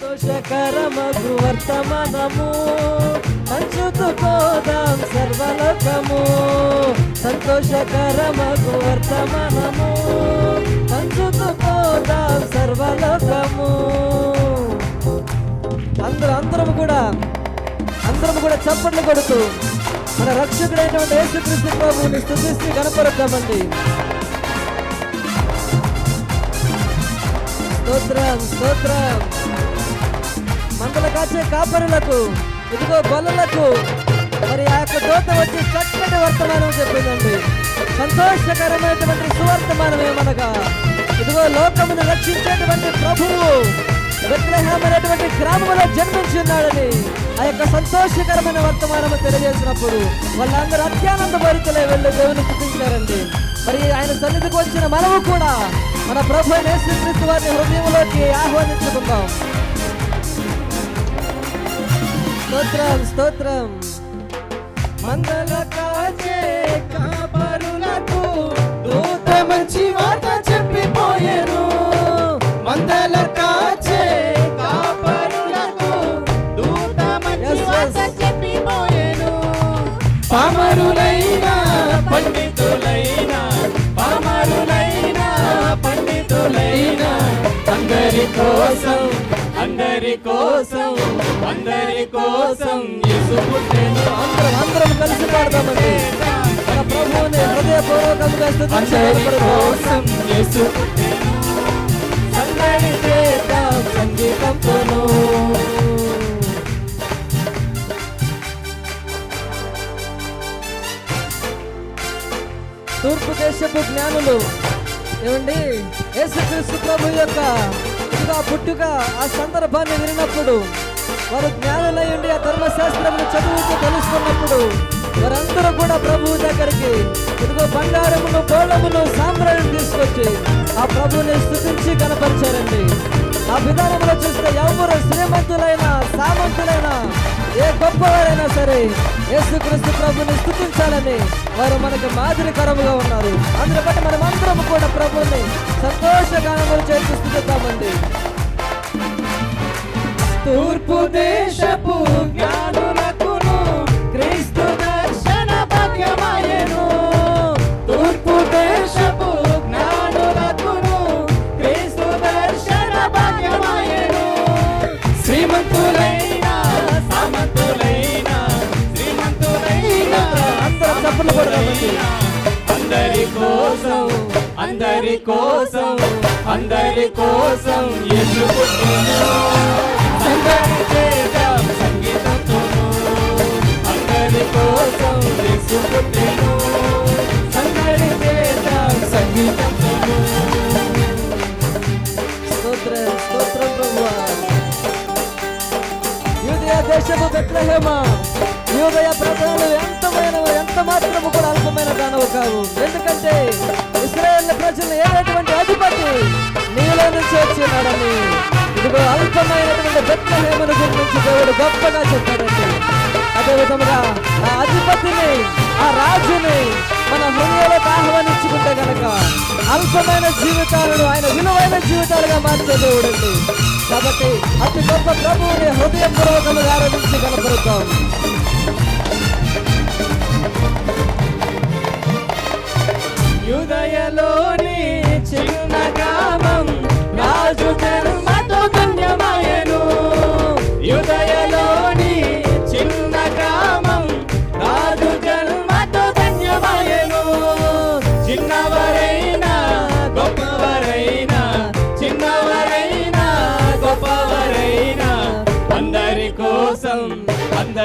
సంతోషకరమగు వర్తమానము. పంచుతుకోదాం సర్వలోకము. సంతోషకరమగు వర్తమానము. పంచుతుకోదాం సర్వలోకము. అందరూ అందరం కూడా అందరం కూడా చప్పట్లు కొడుతూ మన రక్షకుడైనటువంటి యేసుక్రీస్తు ప్రభువుని స్థుతిస్తూ కనపరుద్దామండి. స్తోత్రం స్తోత్రం. మందల కాచే కాపరులకు ఇదిగో బలులకు. మరి ఆ యొక్క దోత వచ్చి చక్కటి వర్తమానం చెప్పిందండి. సంతోషకరమైనటువంటి సువర్తమానం ఏమనగా ఇదిగో లోకమును రక్షించేటువంటి ప్రభువు విగ్రహమైనటువంటి గ్రామంలో జన్మించి ఉన్నాడని ఆ యొక్క సంతోషకరమైన వర్తమానం తెలియజేసినప్పుడు వాళ్ళందరూ అత్యానంద భరితలే వెళ్ళి దేవుని స్థుతించారండి. మరి ఆయన సన్నిధికి వచ్చిన మనము కూడా మన ప్రభు అయిన వారిని హృదయంలోకి ఆహ్వానించుకుందాం. స్తోత్రం స్తోత్రం. మందల కాచే కాపరులకు దూత మంచి వార్త చెప్పిపోయేను. మందల కాచే కాపరులకు దూత మంచి వార్త. చెప్పిపోయేను. పామరులైన అందరి కోసం యేసు సందడి చేద్దాం తూర్పు దేశపు జ్ఞానులు ఏమండి? యేసుక్రీస్తు ప్రభు యొక్క ఇదిగా ఆ పుట్టుక ఆ సందర్భాన్ని వినినప్పుడు వారు జ్ఞానులయ్యండి ఆ ధర్మశాస్త్రమును చదువుతూ తెలుసుకున్నప్పుడు వారందరూ కూడా ప్రభువు దగ్గరికి ఇదిగో బంగారమును గోళమును సాంబ్రాణిని తీసుకొచ్చి ఆ ప్రభువుని స్థుతించి కనపరిచారండి. ఆ విధానంలో చూస్తే ఎవరు శ్రీమంతులైన సామంతులైన ఏ గొప్పవారైనా సరే యేసుక్రీస్తు ప్రభుని స్థుతించాలని వారు మనకి మాదిరికరముగా ఉన్నారు. అందుని బట్టి మనం అందరం కూడా ప్రభుని సంతోషగానములు చేసి స్థుతిద్దామండి. తూర్పు దేశపు జ్ఞానం అందరి కోసం అందరి కోసం అందరి కోసం ఎందుకు దేశము బెత్లహేమ? యూదయ ప్రజలు ఎంతమైన ఎంత మాత్రము కూడా అల్పమైన దానవు కావు. ఎందుకంటే ఇస్రాయేల్ ప్రజలు ఏదైనటువంటి అధిపతి నీలో నుంచి వచ్చినాడని ఇదిగో అల్పమైనటువంటి బెత్లహేమను గురించి దేవుడు గొప్పగా చెప్పాడండి. అదేవిధముగా ఆ అధిపతిని ఆ రాజుని మన హృదయంలోకి ఆహ్వానించుకుంటే కనుక అల్పమైన జీవితాలను ఆయన విలువైన జీవితాలుగా మార్చే దేవుడండి. కాబట్టి అతి గొప్ప ప్రభువుని హృదయపూర్వకముగా ఆరాధించి కనపడతాం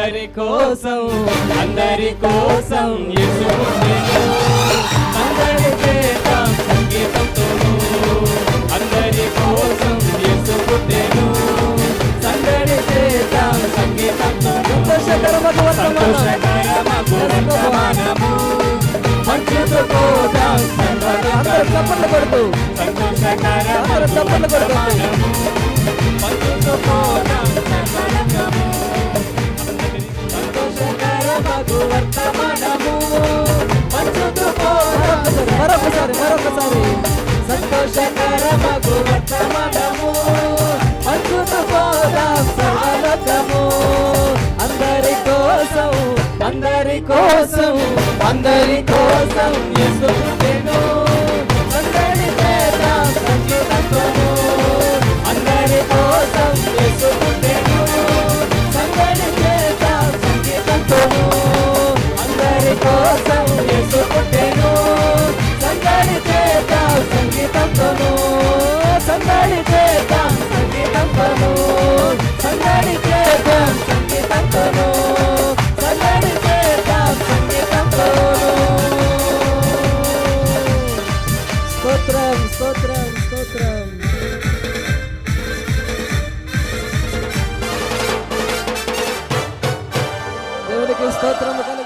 అందరి కోసం అందరి కోసం యేసు అందరి చేద్దాం సంగీతంతోనూ అందరి కోసం యేసు పుట్టెను మంచుతో అందరూ కొడుతూ. మరొకసారి సంతోషకర మగు వర్తమానము అద్భుత పోదాం స్వాగతము అందరి కోసం అందరి కోసం అందరి కోసం Está entrando